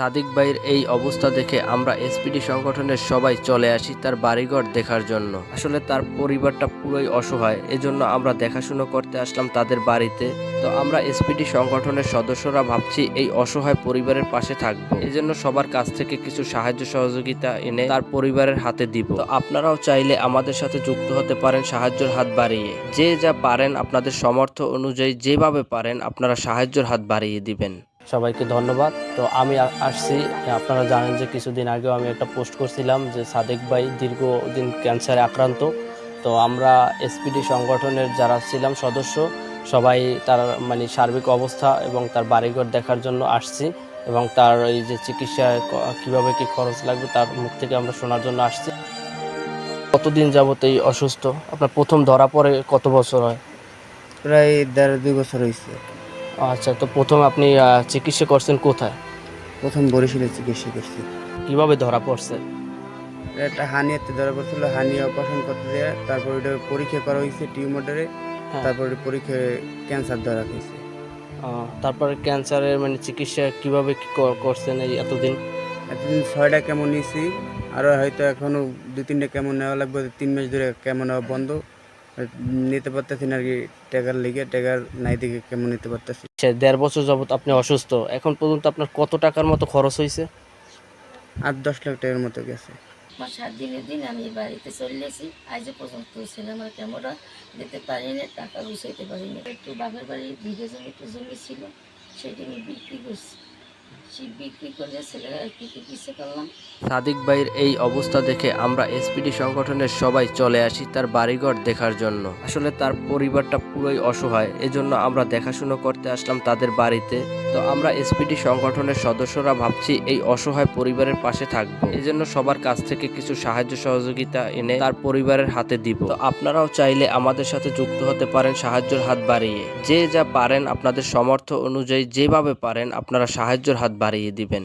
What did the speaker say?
সাদিক ভাইয়ের এই অবস্থা দেখে আমরা এসপিডি সংগঠনের সবাই চলে আসি তার বাড়িঘর দেখার জন্য। আসলে তার পরিবারটা পুরোই অসহায়, এজন্য আমরা দেখাশুনো করতে আসলাম তাদের বাড়িতে। তো আমরা এসপিডি সংগঠনের সদস্যরা ভাবছি এই অসহায় পরিবারের পাশে থাকব। এজন্য সবার কাছ থেকে কিছু সাহায্য সহযোগিতা এনে তার পরিবারের হাতে দিব। তো আপনারাও চাইলে আমাদের সাথে যুক্ত হতে পারেন সাহায্যের হাত বাড়িয়ে। যে যা পারেন আপনাদের সমর্থ অনুযায়ী যেভাবে পারেন আপনারা সাহায্যের হাত বাড়িয়ে দিবেন। সবাইকে ধন্যবাদ। তো আমি আসছি। আপনারা জানেন যে কিছুদিন আগেও আমি একটা পোস্ট করছিলাম যে সাদেক ভাই দীর্ঘদিন ক্যান্সারে আক্রান্ত। তো আমরা এসপিডি সংগঠনের যারা ছিলাম সদস্য, সবাই তার মানে সার্বিক অবস্থা এবং তার বাড়িঘর দেখার জন্য আসছি এবং তার এই যে চিকিৎসায় ক- কীভাবে কি খরচ লাগবে তার মুখ থেকে আমরা শোনার জন্য আসছি। কতদিন যাবত এই অসুস্থ? আপনার প্রথম ধরা পড়ে কত বছর হয়? প্রায় দেড় দুই বছর হয়েছে। আচ্ছা তো প্রথম আপনি চিকিৎসা করছেন কোথায়? প্রথম বরিশালে চিকিৎসা করছি। কীভাবে ধরা পড়ছে? একটা হানি হানিয়াতে ধরা পড়ছিল হানিয়া অপারেশন করতে দেয় তারপর ওটা পরীক্ষা করা হয়েছে টিউমারে হ্যাঁ। তারপর পরীক্ষায় ক্যান্সার ধরা হয়েছে। তারপরে ক্যান্সারের মানে চিকিৎসা কীভাবে কি করছেন এই এতদিন? এতদিন ছয়টা কেমন নিয়েছি আর হয়তো এখনও দু তিনটা কেমন নেওয়া লাগবে তিন মাস ধরে কেমন নেওয়া বন্ধ। নিতে পারতেছি না আর কি টাকার লিগে টাকার নাই দিকে কেমন নিতে পারতেছি। সে দেড় বছর যাবৎ আপনি অসুস্থ এখন পর্যন্ত আপনার কত টাকার মতো খরচ হয়েছে আট দশ লাখ টাকার মতো গেছে। আমার সাত দিনের দিন আমি বাড়িতে চলে এসেছি আজ পর্যন্ত ছেলে আমার ক্যামেরা দিতে পারিনি টাকা গুছাইতে পারিনি। একটু বাপের বাড়ি বিঘে জমি একটু জমি ছিল সেটি আমি বিক্রি করছি। সাদিক ভাইয়ের এই অবস্থা দেখে আমরা এসপিডি সংগঠনের সবাই চলে আসি তার বাড়িঘর দেখার জন্য। আসলে তার পরিবারটা পুরোই অসহায়, এজন্য আমরা দেখাশুনো করতে আসলাম তাদের বাড়িতে। তো আমরা এসপিডি সংগঠনের সদস্যরা ভাবছি এই অসহায় পরিবারের পাশে থাকব। এজন্য সবার কাছ থেকে কিছু সাহায্য সহযোগিতা এনে তার পরিবারের হাতে দিব। তো আপনারাও চাইলে আমাদের সাথে যুক্ত হতে পারেন সাহায্যের হাত বাড়িয়ে। যে যা পারেন আপনাদের সমর্থ অনুযায়ী যেভাবে পারেন আপনারা সাহায্যের হাত বাড়িয়ে দিবেন।